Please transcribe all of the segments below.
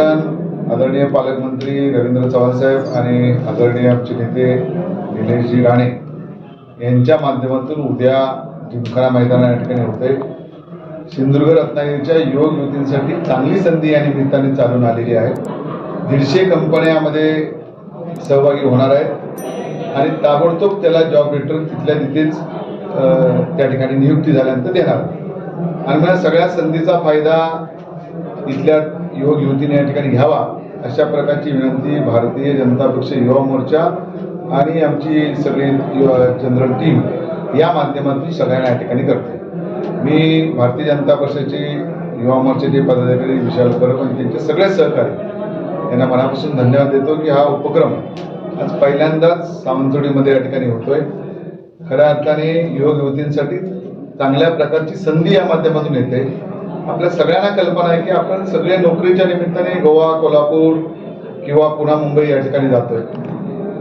नियोजन आदरणीय पालकमंत्री रवींद्र चव्हाण साहेब आणि आदरणीय आमचे नेते निलेशजी राणे यांच्या माध्यमातून उद्या जिमखाना मैदान या ठिकाणी होते सिंधुदुर्ग रत्नागिरीच्या युवक युवतींसाठी चांगली संधी या निमित्ताने चालून आलेली आहे. दीडशे कंपन्यामध्ये सहभागी होणार आहेत. आणि ताबडतोब त्याला जॉब लेटर तिथल्या तिथेच त्या ठिकाणी नियुक्ती झाल्यानंतर देणार. आणि मला सगळ्या संधीचा फायदा इथल्या युवक युवतीने या ठिकाणी घ्यावा अशा प्रकारची विनंती भारतीय जनता पक्ष युवा मोर्चा आणि आमची सगळी युवा जनरल टीम या माध्यमातून सगळ्यांना या ठिकाणी करते. मी भारतीय जनता पक्षाचे युवा मोर्चाचे पदाधिकारी विशाल परब आणि त्यांचे सगळे सहकारी यांना मनापासून धन्यवाद देतो की हा उपक्रम आज पहिल्यांदाच सावंतवाडीमध्ये या ठिकाणी होतोय. खऱ्या अर्थाने युवक युवतींसाठी चांगल्या प्रकारची संधी या माध्यमातून येते. आपल्या सगळ्यांना कल्पना आहे की आपण सगळे नोकरीच्या निमित्ताने गोवा कोल्हापूर किंवा पुन्हा मुंबई या ठिकाणी जातोय.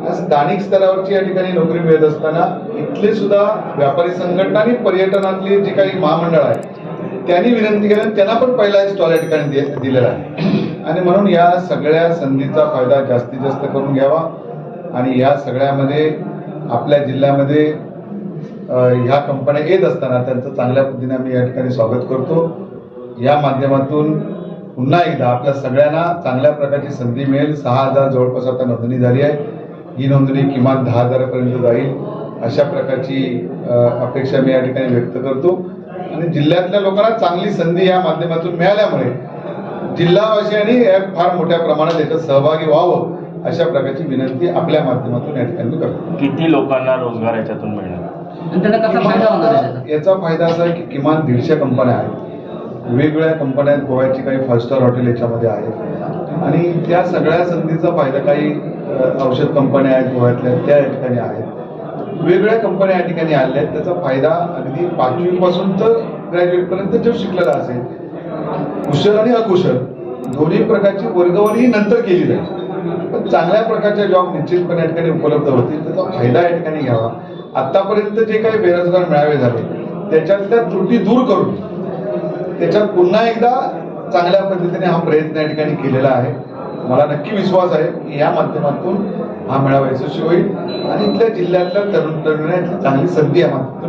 आज स्थानिक स्तरावरची या ठिकाणी नोकरी मिळत असताना इथले सुद्धा व्यापारी संघटना आणि पर्यटनातली जी काही महामंडळ आहे त्यांनी विनंती केली त्यांना पण पहिला स्टॉल या ठिकाणी दिलेला आहे. आणि म्हणून या सगळ्या संधीचा फायदा जास्तीत जास्त करून घ्यावा आणि या सगळ्यामध्ये आपल्या जिल्ह्यामध्ये ह्या कंपन्या येत असताना त्यांचं चांगल्या पद्धतीने आम्ही या ठिकाणी स्वागत करतो. या माध्यमातून पुन्हा एकदा आपल्या सगळ्यांना चांगल्या प्रकारची संधी मिळेल. सहा हजार जवळपास आता नोंदणी झाली आहे. ही नोंदणी किमान दहा हजारापर्यंत जाईल. अशा प्रकारची अपेक्षा मी या ठिकाणी व्यक्त करतो. आणि जिल्ह्यातल्या लोकांना चांगली संधी या माध्यमातून मिळाल्यामुळे जिल्हावासियांनी फार मोठ्या प्रमाणात याच्यात सहभागी व्हावं अशा प्रकारची विनंती आपल्या माध्यमातून या ठिकाणी मी करतो. किती लोकांना रोजगार याच्यातून मिळणार? आणि त्यांना कसा फायदा होणार आहे त्याचा? याचा फायदा असा आहे की किमान दीडशे कंपन्या आहेत. वेगवेगळ्या कंपन्या आहेत. गोव्याची काही फाईव्ह स्टार हॉटेल याच्यामध्ये आहेत. आणि त्या सगळ्या संधीचा फायदा काही औषध कंपन्या आहेत गोव्यातल्या त्या या ठिकाणी आहेत. वेगवेगळ्या कंपन्या या ठिकाणी आल्या आहेत. त्याचा फायदा अगदी पाचवीपासून तर ग्रॅज्युएटपर्यंत जो शिकलेला असेल कुशल आणि अकुशल दोन्ही प्रकारची वर्गवारी नंतर केली जाईल. पण चांगल्या प्रकारच्या जॉब निश्चितपणे या ठिकाणी उपलब्ध होतील. त्याचा फायदा या ठिकाणी घ्यावा. आतापर्यंत जे काही बेरोजगार मेळावे झाले त्याच्यातल्या त्रुटी दूर करून त्याच्यात पुन्हा एकदा चांगल्या पद्धतीने हा प्रयत्न या ठिकाणी केलेला आहे. मला नक्की विश्वास आहे की या माध्यमातून हा मेळावा यशस्वी होईल. आणि इथल्या जिल्ह्यातल्या तरुण तरुणांची चांगली संधी या माध्यमातून